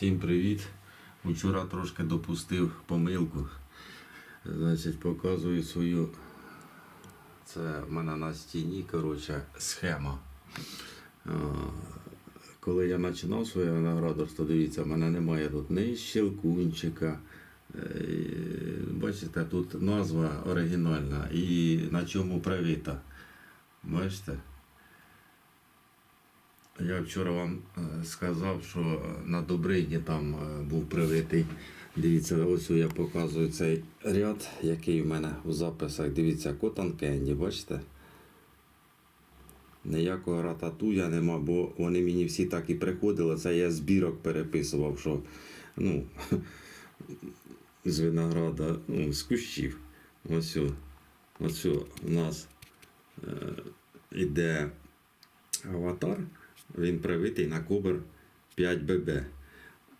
Всім привіт. Вчора трошки допустив помилку. Значить, показую свою. Це в мене на стіні, коротше, схема. Коли я починав своє виноградарство, дивіться, в мене немає тут ні щелкунчика. Е, Бачите, тут назва оригінальна і на чому привита. Бачите? Я вчора вам е, сказав, що на Добрині там е, був привитий. Дивіться, ось я показую цей ряд, який в мене у записах. Дивіться, Cotton Candy, бачите? Ніякого рататуя нема, бо вони мені всі так і приходили. Це я збірок переписував, що ну, з винограда, ну, з кущів. Ось, ось у нас е, іде аватар, він привитий на кобр 5ББ.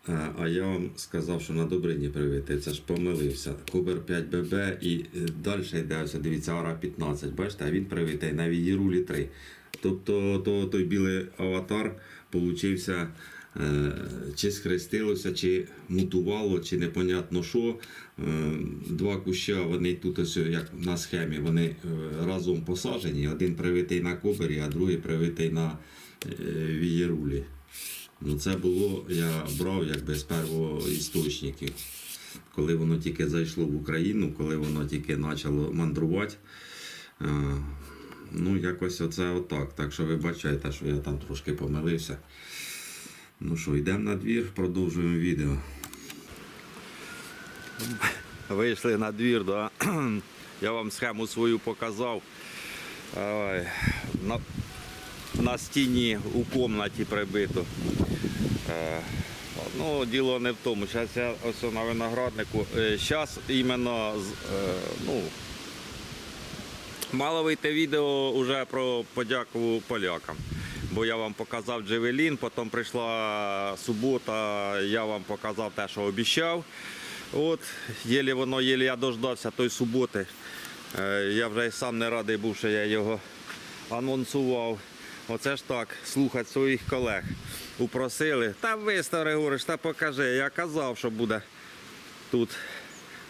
А, а я вам сказав, що на Добрині привитий, це ж помилився. Кубер 5ББ і далі йде, дивіться, Ара 15, бачите, а він привитий на відірулі 3. Тобто то, той білий аватар получився, е, чи схрестилося, чи мутувало, чи непонятно що. Е, два куща, вони тут ось, як на схемі, вони е, разом посаджені. Один привитий на кобері, а другий привитий на е, вієрулі. Ну, це було, я брав якби з першого істочників. Коли воно тільки зайшло в Україну, коли воно тільки почало мандрувати. Е, Ну, якось оце отак. Так що вибачайте, що я там трошки помилився. Ну що, йдемо на двір, продовжуємо відео. Вийшли на двір, да? я вам схему свою показав. Ой, На, стіні у кімнаті прибито. Е, Ну, діло не в тому. Зараз я ось на винограднику. Зараз іменно е, ну, Мало вийти відео вже про подяку полякам. Бо я вам показав Джевелін, потім прийшла субота, я вам показав те, що обіцяв. От, єлі воно, єлі я дождався тої суботи. Е, Я вже сам не радий був, що я його анонсував. Оце ж так, слухати своїх колег. Упросили. Та вистав, Григорич, та покажи. Я казав, що буде тут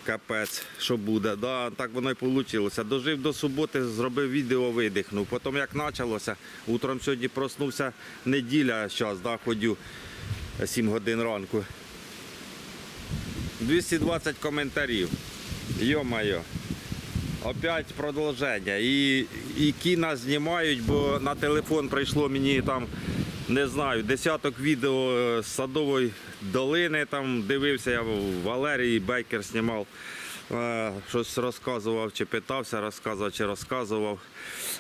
капець, що буде. Да, так воно і вийшло. Дожив до суботи, зробив відео, видихнув. Потім як почалося, утром сьогодні проснувся неділя, зараз да, ходю 7 годин ранку. 220 коментарів. Йо-моє. Опять продовження. І, і кіна знімають, бо на телефон прийшло мені там, не знаю, десяток відео з садової долини. Там дивився, я в Валерії Бейкер знімав. е, Щось розказував, чи питався, розказував, чи розказував.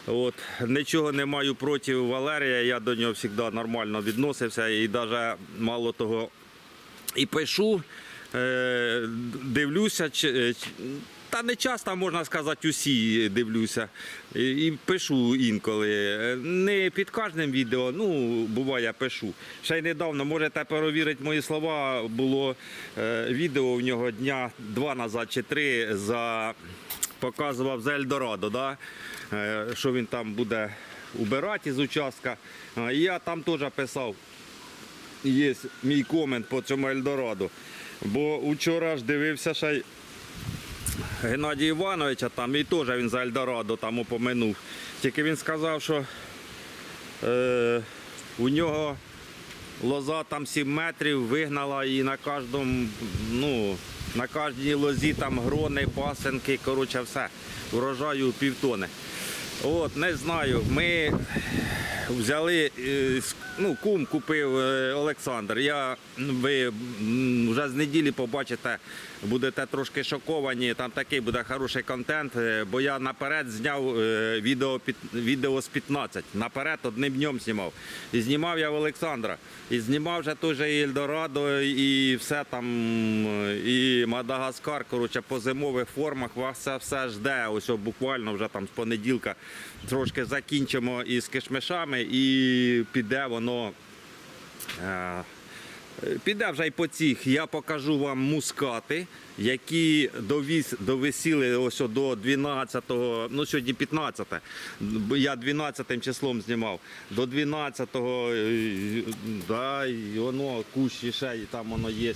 От. Нічого не маю проти Валерія, я до нього завжди нормально відносився і навіть мало того і пишу, е, дивлюся, е, чи- та не часто, можна сказати, усі дивлюся. І, пишу інколи. Е, Не під кожним відео, ну, буває, пишу. Ще й недавно, можете перевірити мої слова, було е, відео в нього дня два назад чи три за показував за Ельдорадо, да? е, що він там буде убирати з участка. І я там теж писав є мій комент по цьому Ельдорадо. Бо вчора ж дивився ще Геннадія Івановича там, і теж він за Ельдорадо там упомянув. Тільки він сказав, що е, у нього лоза там 7 метрів вигнала і на кожному, ну, на кожній лозі там грони, пасенки, коротше, все. Урожаю півтони. От, не знаю. Ми взяли, е, ну, кум купив е, Олександр. Я, ви вже з неділі побачите, будете трошки шоковані. Там такий буде хороший контент, е, бо я наперед зняв відео, відео з 15. Наперед одним днем знімав. І знімав я в Олександра. І знімав вже теж і Ельдорадо, і все там, і Мадагаскар, коротше, по зимових формах вас це все жде. Ось буквально вже там з понеділка трошки закінчимо із кишмишами і піде воно. е, Е, Піде вже й по цих. Я покажу вам мускати, які довіз, довисіли ось до 12-го, ну сьогодні 15 бо я 12 числом знімав. До 12-го, е, да, воно кущі ще, і там воно є.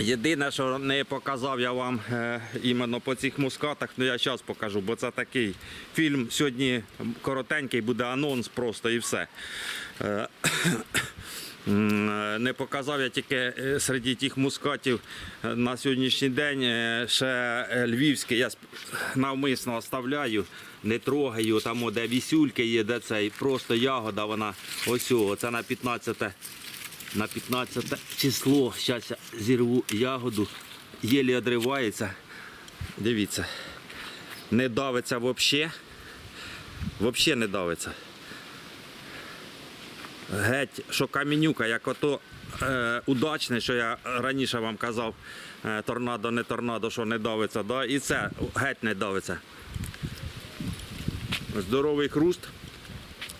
Єдине, що не показав я вам е, іменно по цих мускатах, ну я зараз покажу, бо це такий фільм сьогодні коротенький, буде анонс просто і все. Е, е, Не показав я тільки е, серед тих мускатів е, на сьогоднішній день ще львівський. Я навмисно оставляю, не трогаю, там де вісюльки є, де цей, просто ягода, вона ось це на 15 на 15 число. Зараз я зірву ягоду, єлі одривається. Дивіться, не давиться взагалі. Взагалі не давиться. Геть, що камінюка, як ото е, удачне, що я раніше вам казав, е, торнадо, не торнадо, що не давиться. Да? І це геть не давиться. Здоровий хруст,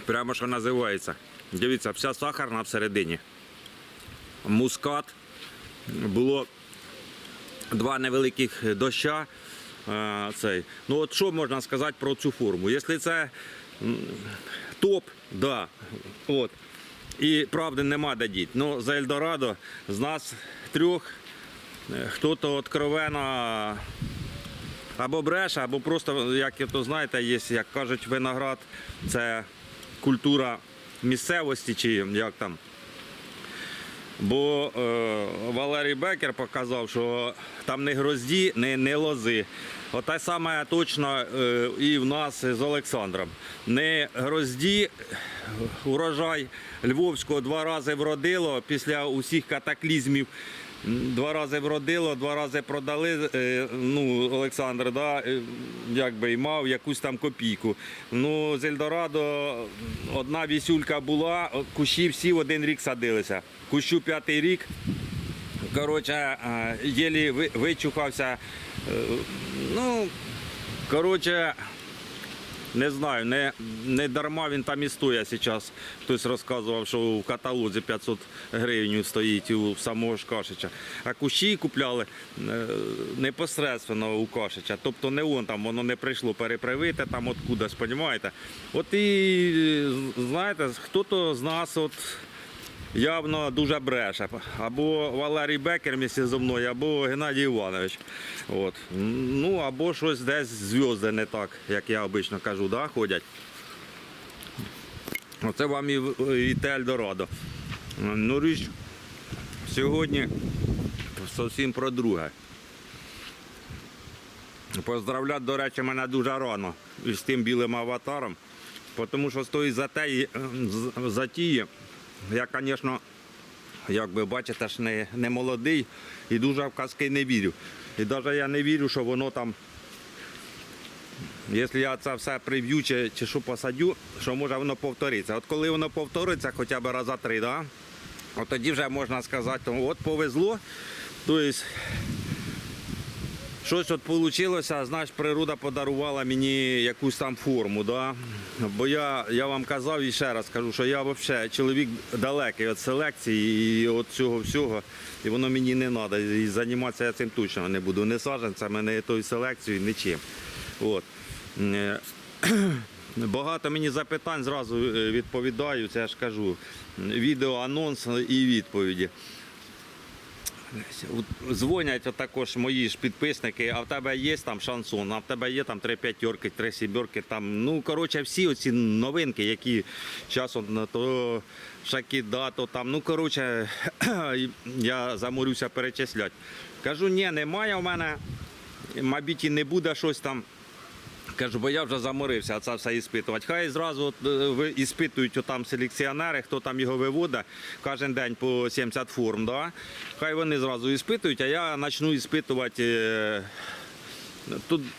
прямо що називається. Дивіться, вся сахарна всередині мускат. Було два невеликих доща. е, Цей. Ну от що можна сказати про цю форму? Якщо це топ, да, от, і правди нема де діть. Ну, за Ельдорадо з нас трьох е, хто-то откровенно або бреше, або просто, як то знаєте, є, як кажуть, виноград це культура місцевості, чи як там. Бо е, Валерій Бекер показав, що там не грозді, не, не лози. Ота саме точно е, і в нас з Олександром. Не грозді, урожай Львовського два рази вродило після усіх катаклізмів. Два рази вродило, два рази продали. е, Ну, Олександр, да, е, якби і мав якусь там копійку. Ну, з Ельдорадо одна вісюлька була, кущі всі в один рік садилися. Кущу п'ятий рік. Коротше, е, єлі вичухався. Ну, коротше, не знаю, не, не дарма він там і стоїть зараз. Хтось розказував, що в каталозі 500 гривень стоїть у самого Кашича. А кущі купляли непосредственно у Кашича. Тобто не он там, воно не прийшло перепривити там откудись, розумієте? От і е, знаєте, хто-то з нас от явно дуже бреше. Або Валерій Бекер місці зі мною, або Геннадій Іванович. От. Ну, або щось десь зв'язки не так, як я обично кажу, да, ходять. Оце вам і, і те Ельдорадо. Ну, річ, сьогодні зовсім про друге. Поздравляти, до речі, мене дуже рано із тим білим аватаром. Тому що з тої затеї, затії, я, звісно, як ви бачите, ж не, не молодий і дуже в казки не вірю. І навіть я не вірю, що воно там, якщо я це все прив'ю чи, чи що посадю, що може воно повториться. От коли воно повториться хоча б раза три, да? от тоді вже можна сказати, от повезло. Тобто, Щось от вийшло, знаєш, природа подарувала мені якусь там форму. Да? Бо я, я вам казав і ще раз кажу, що я взагалі чоловік далекий від селекції і від цього всього. І воно мені не треба. І займатися я цим точно не буду. Не саджанцями, не тою селекцією, нічим. От. Е, Багато мені запитань зразу е, відповідаю, це я ж кажу. Відео, анонс і відповіді. Дзвонять також мої ж підписники, а в тебе є там шансон, а в тебе є там три п'ятьорки, три сімерки, там, ну, коротше, всі оці новинки, які часом то Шакіда, то там, ну, коротше, я заморюся перечисляти. Кажу, ні, немає в мене, мабуть, і не буде щось там. Кажу, бо я вже заморився це все іспитувати. Хай зразу е, іспитують там селекціонери, хто там його виводить кожен день по 70 форм. Да? Хай вони зразу іспитують, а я почну іспитувати е,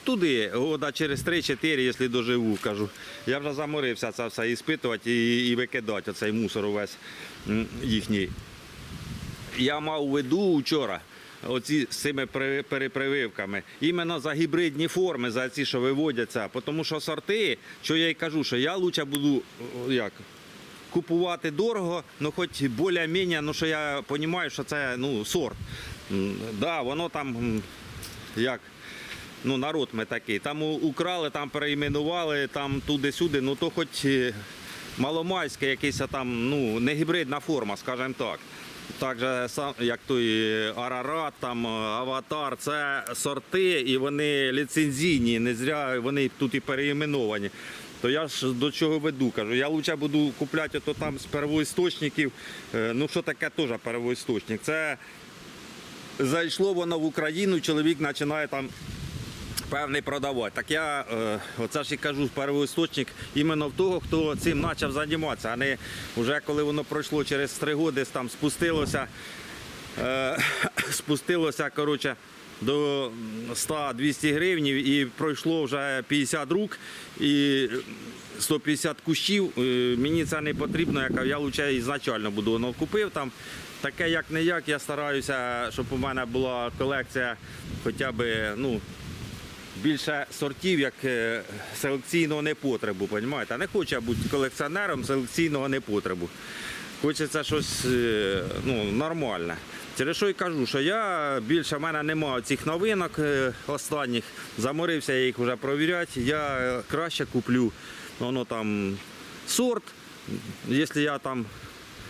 туди, года через 3-4, якщо доживу, кажу. Я вже заморився це все іспитувати і, викидати оцей мусор увесь їхній. Я мав виду вчора. Оці з цими перепрививками, іменно за гібридні форми, за ці, що виводяться. Тому що сорти, що я й кажу, що я лучше буду як, купувати дорого, ну хоч більш-менш, ну що я розумію, що це ну, сорт. Да, воно там як. Ну, народ ми такий. Там украли, там переіменували, там туди-сюди, ну то хоч е, маломайське, якийсь там, ну, не гібридна форма, скажімо так. Так же як той е, Арарат, там е, Аватар, це сорти і вони ліцензійні, не зря вони тут і переіменовані. То я ж до чого веду, кажу, я лучше буду купляти ото там з первоісточників. Е, Ну що таке теж первоісточник? Це зайшло воно в Україну, чоловік починає там певний продавати. Так я е, оце ж і кажу, первоісточник іменно в того, хто цим почав займатися, а не вже коли воно пройшло через три роки, там спустилося, е, спустилося коротше, до 100-200 гривень і пройшло вже 50 рук і 150 кущів. Е, Мені це не потрібно, я лучше ізначально буду воно купив там. Таке як не як, я стараюся, щоб у мене була колекція хоча б ну, більше сортів, як е, селекційного непотребу, розумієте? Не хочу я бути колекціонером селекційного непотребу. Хочеться щось е, ну, нормальне. Через що й кажу, що я більше в мене немає цих новинок е, останніх. Заморився я їх вже провіряти. Я краще куплю воно там сорт. Якщо я там,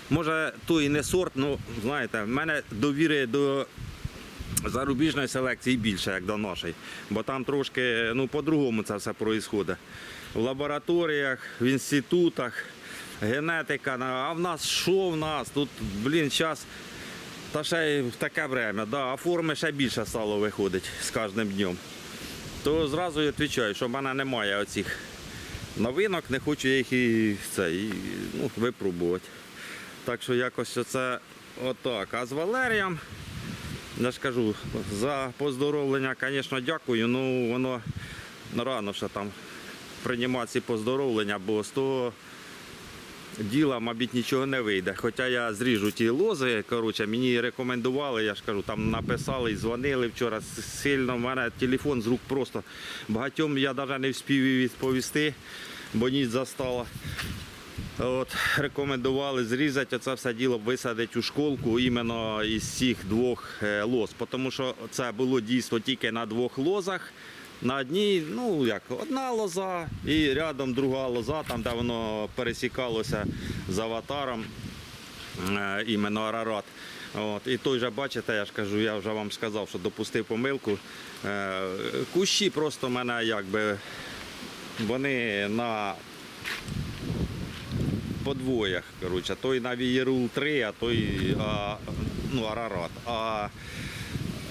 може, то і не сорт, ну знаєте, в мене довіри до зарубіжної селекції більше, як до нашої. Бо там трошки ну, по-другому це все відбувається. В лабораторіях, в інститутах, генетика. А в нас що в нас? Тут, блін, зараз. Та ще в таке время, да, а форми ще більше стало виходить з кожним днем. То зразу я відповідаю, що в мене немає оцих новинок, не хочу їх і, це, і, ну, випробувати. Так що якось це отак. А з Валерієм, я ж кажу, за поздоровлення, звісно, дякую. Ну воно рано ще там приймати ці поздоровлення, бо з того діла, мабуть, нічого не вийде. Хоча я зріжу ті лози, коротше, мені рекомендували, я ж кажу, там написали і дзвонили вчора сильно. У мене телефон з рук просто багатьом я навіть не встиг відповісти, бо ніч застала. От, рекомендували зрізати це все діло, висадити у школку іменно із цих двох е, лоз. Тому що це було дійство тільки на двох лозах. На одній, ну як, одна лоза і рядом друга лоза, там де воно пересікалося з аватаром, е, іменно Арарат. От, і той же, бачите, я ж кажу, я вже вам сказав, що допустив помилку. Е, кущі просто мене якби вони на подвоях. Коротше. Той на Вієрул 3, а той а, ну, Арарат. А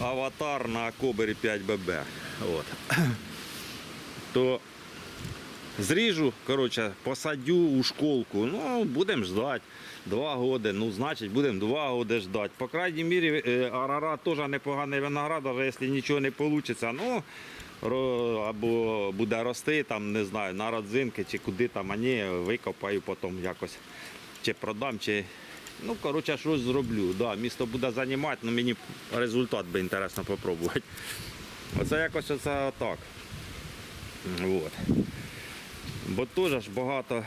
аватар на Кобері 5 ББ. От. То зріжу, коротше, посадю у школку. Ну, будемо ждати. Два роки, ну, значить, будемо два роки ждати. По крайній мірі, е, Арарат теж непоганий виноград, але якщо нічого не вийде, ну, або буде рости, там, не знаю, на родзинки чи куди там, а ні, викопаю потім якось. Чи продам, чи. Ну, коротше, щось зроблю. Да, місто буде займати, але мені результат би інтересно попробувати. Оце якось оце так. От. Бо теж багато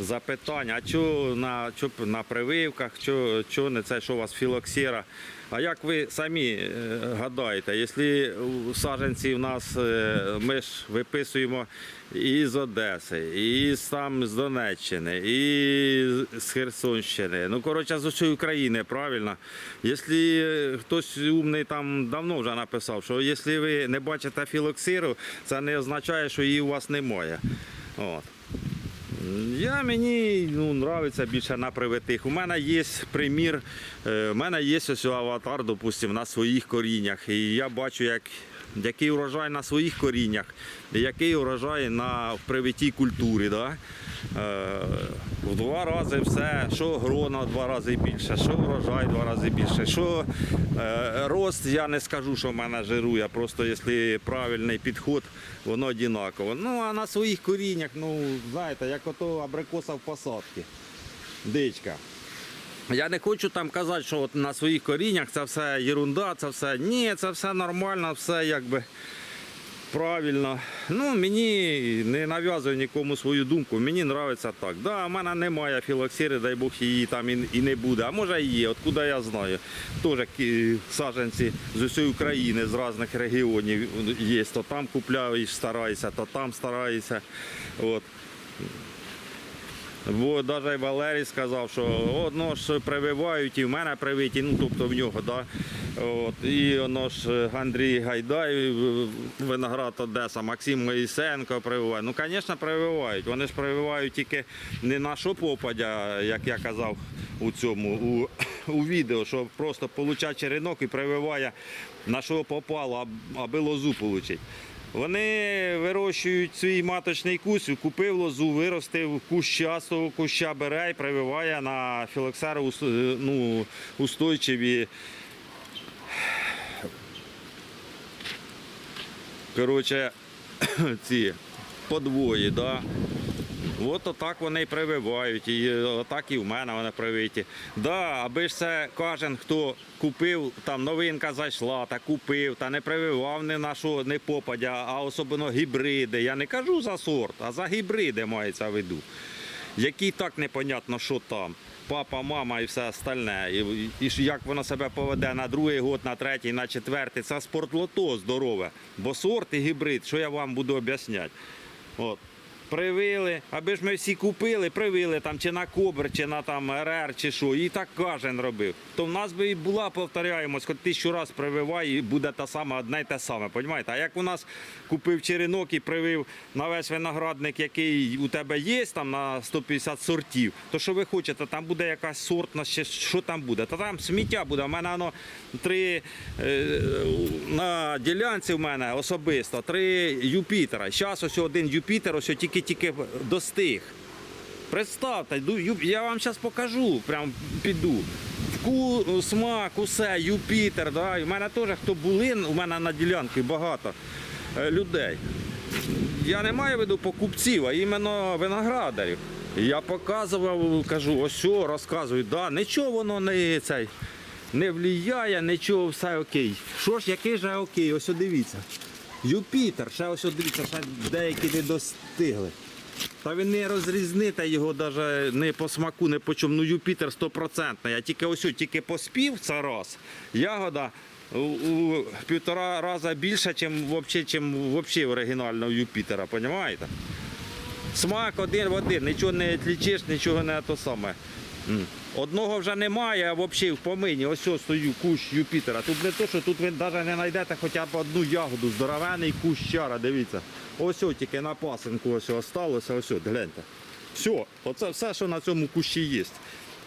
запитань, а що на, що на прививках, що, що не це, що у вас філоксера. А як ви самі е, гадаєте, якщо у саджанці в нас е, ми ж виписуємо і з Одеси, і з, там з Донеччини, і з Херсонщини, ну коротше з усієї України, правильно? Якщо е, хтось умний там давно вже написав, що якщо ви не бачите філоксиру, це не означає, що її у вас немає. От. Я мені ну, нравиться більше на привитих. У мене є примір, е, у мене є ось аватар, допустим, на своїх коріннях. І я бачу, як, який урожай на своїх коріннях, який урожай на привитій культурі. Да? Е, в два рази все, що грона в два рази більше, що врожай в два рази більше, що е, рост, я не скажу, що в мене жирує, просто якщо правильний підход, воно однаково. Ну а на своїх коріннях, ну знаєте, як ото абрикоса в посадці, дичка. Я не хочу там казати, що от на своїх коріннях це все ерунда, це все. Ні, це все нормально, все якби. Правильно. Ну, мені не нав'язую нікому свою думку. Мені подобається так. Да, в мене немає філоксири, дай Бог її там і, і не буде. А може і є, откуда я знаю. Теж саджанці з усієї України, з різних регіонів є. То там купляєш, стараєшся, то там стараєшся. От. Бо навіть Валерій сказав, що одно ж прививають і в мене привиті, ну тобто в нього, да. От, і воно ж Андрій Гайдай, Виноград Одеса, Максим Моїсенко прививає. Ну, звісно, прививають. Вони ж прививають тільки не на що попадя, як я казав у цьому, у, у відео, що просто получать черенок і прививає на що попало, аби лозу отримати. Вони вирощують свій маточний кусь, купив лозу, виростив куща, з куща бере і прививає на філоксери ус- ну, устойчиві. Коротше, ці подвої, да. От отак вони і прививають, і отак і в мене вони привиті. Да, аби ж це кожен, хто купив, там новинка зайшла, та купив, та не прививав ні на що, не попадя, а особливо гібриди. Я не кажу за сорт, а за гібриди мається в виду. Які так непонятно, що там. Папа, мама і все остальне. І, і як воно себе поведе на другий год, на третій, на четвертий. Це спортлото здорове. Бо сорт і гібрид, що я вам буду об'ясняти. От. Привили, аби ж ми всі купили, привили там чи на кобр, чи на там РР, чи що, і так кожен робив. То в нас би і була, повторяємось, хоч тисячу раз прививай, і буде та сама, одне й те саме. Понімаєте? А як у нас купив черенок і привив на весь виноградник, який у тебе є, там на 150 сортів, то що ви хочете, там буде якась сортна, що там буде? Та там сміття буде. У мене воно три е, на ділянці в мене особисто три Юпітера. Зараз ось один Юпітер, ось тільки-тільки достиг. Представте, я вам зараз покажу, прям піду. Вку, смак, усе, Юпітер, да. В мене теж хто були, у мене на ділянці багато е, людей. Я не маю в виду покупців, а іменно виноградарів. Я показував, кажу, ось що, розказую, да, нічого воно не цей. Не влияє, нічого, все окей. Що ж, який же окей? Ось дивіться. Юпітер, ще ось дивіться, ще деякі не достигли. Та ви не розрізните його навіть не по смаку, не по чому. Ну Юпітер стопроцентний. Я тільки ось тільки поспів це раз. Ягода у, у півтора рази більше, чим вообще, чим оригінального Юпітера, розумієте? Смак один в один, нічого не відлічиш, нічого не то саме. Одного вже немає, а взагалі в помині. Ось ось стою кущ Юпітера. Тут не то, що тут ви навіть не знайдете хоча б одну ягоду, здоровений кущ чара, дивіться. Ось ось тільки на пасинку ось осталося, ось ось, гляньте. Все, оце все, що на цьому кущі є.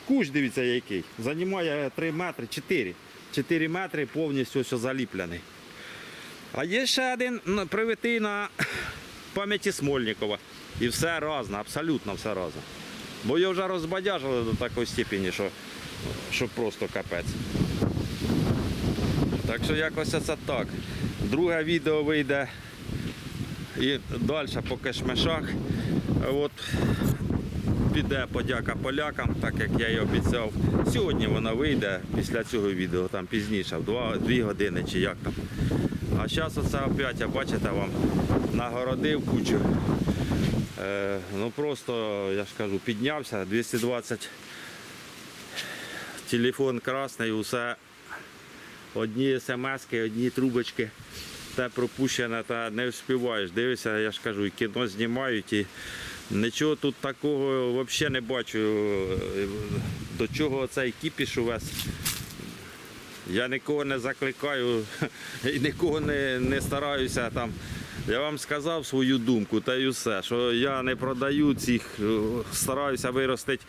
Кущ, дивіться, який. Займає 3 метри, 4. 4 метри повністю ось заліплений. А є ще один привитий на пам'яті Смольникова. І все разне, абсолютно все разне. Бо його вже розбадяжили до такої степені, що, що просто капець. Так що якось це так. Друге відео вийде і далі по кишмешах. От піде подяка полякам, так як я і обіцяв. Сьогодні вона вийде після цього відео, там пізніше, в 2, 2 години чи як там. А зараз оце опять, бачите, вам нагородив кучу. Е, ну просто, я ж кажу, піднявся, 220 телефон красний, усе одні смски, одні трубочки. Те пропущене, та не вспіваєш. Дивишся, я ж кажу, і кіно знімають і нічого тут такого взагалі не бачу. Е, До чого цей кіпіш увесь. Я нікого не закликаю і нікого не, не стараюся там. Я вам сказав свою думку, та й усе, що я не продаю цих, е, стараюся виростити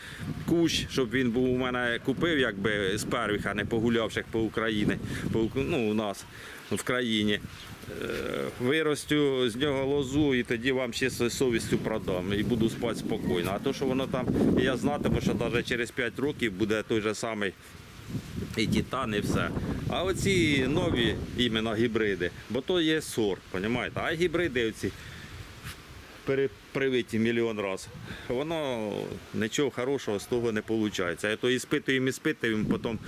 кущ, щоб він був у мене купив, якби з первих, а не погулявших по Україні, по, ну, у нас в країні. Е, Виростю з нього лозу і тоді вам ще з совістю продам і буду спати спокійно. А то, що воно там, я знатиму, що навіть через 5 років буде той же самий і титан, і все. А оці нові іменно гібриди, бо то є сорт, розумієте? А гібриди оці перепривиті мільйон разів, воно нічого хорошого з того не виходить. А то іспитуємо, іспитуємо, потім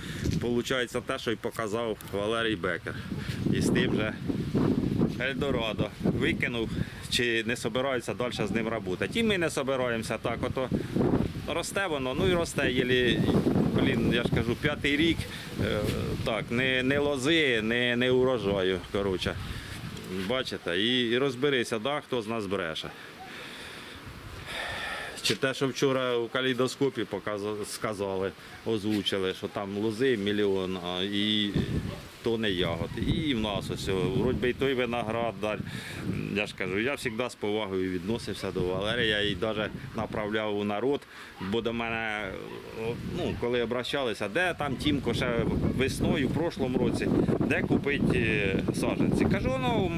виходить те, що й показав Валерій Бекер. І з тим же Ельдорадо. Викинув, чи не собираються далі з ним працювати. І ми не собираємося так. Ото росте воно, ну і росте єлі, блін, я ж кажу, п'ятий рік. е, Так, не, не лози, не, не урожаю. Коротше. Бачите, і, і розберися, да, хто з нас бреше. Чи те, що вчора у калейдоскопі показали, сказали, озвучили, що там лози мільйон, і то не ягод. І в нас ось, вроді і той виноград. да. Я ж кажу, я завжди з повагою відносився до Валерія і навіть направляв у народ, бо до мене, ну, коли обращалися, де там Тімко ще весною, в прошлому році, де купити саджанці. Кажу, ну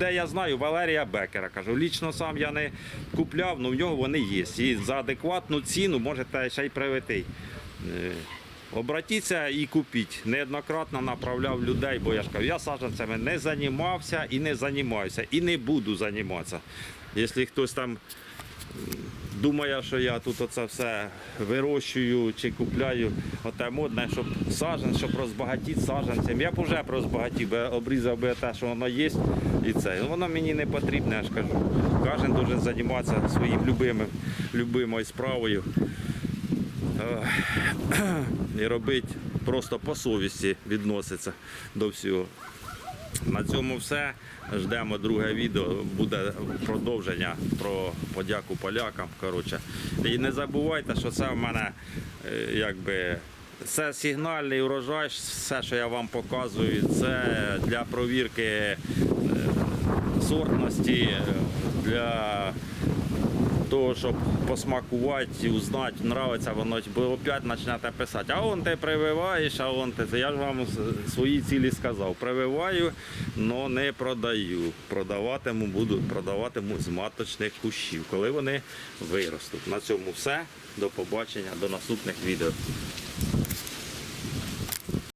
де я знаю Валерія Бекера. Кажу, лічно сам я не купляв, але в нього вони є. І за адекватну ціну можете ще й привезти. Обратіться і купіть. Неоднократно направляв людей, бо я ж кажу, я саджанцями не займався і не займаюся, і не буду займатися. Якщо хтось там думає, що я тут оце все вирощую чи купляю, оте модне, щоб саджанець, щоб розбагатіти саджанцем. Я б вже розбагатів, обрізав би те, що воно є, і це. Воно мені не потрібне, я ж кажу. Кожен має займатися своїм любимим, любимою справою і робити просто по совісті відноситься до всього. На цьому все. Ждемо друге відео. Буде продовження про подяку полякам. Коротше. І не забувайте, що це в мене е, якби. Це сигнальний урожай, все, що я вам показую, це для провірки е, сортності, е, для того, щоб посмакувати узнати, нравиться воно, бо опять почнете писати, а он ти прививаєш, а он ти. Я ж вам свої цілі сказав. Прививаю, але не продаю. Продаватиму, буду продаватиму з маточних кущів, коли вони виростуть. На цьому все. До побачення, до наступних відео.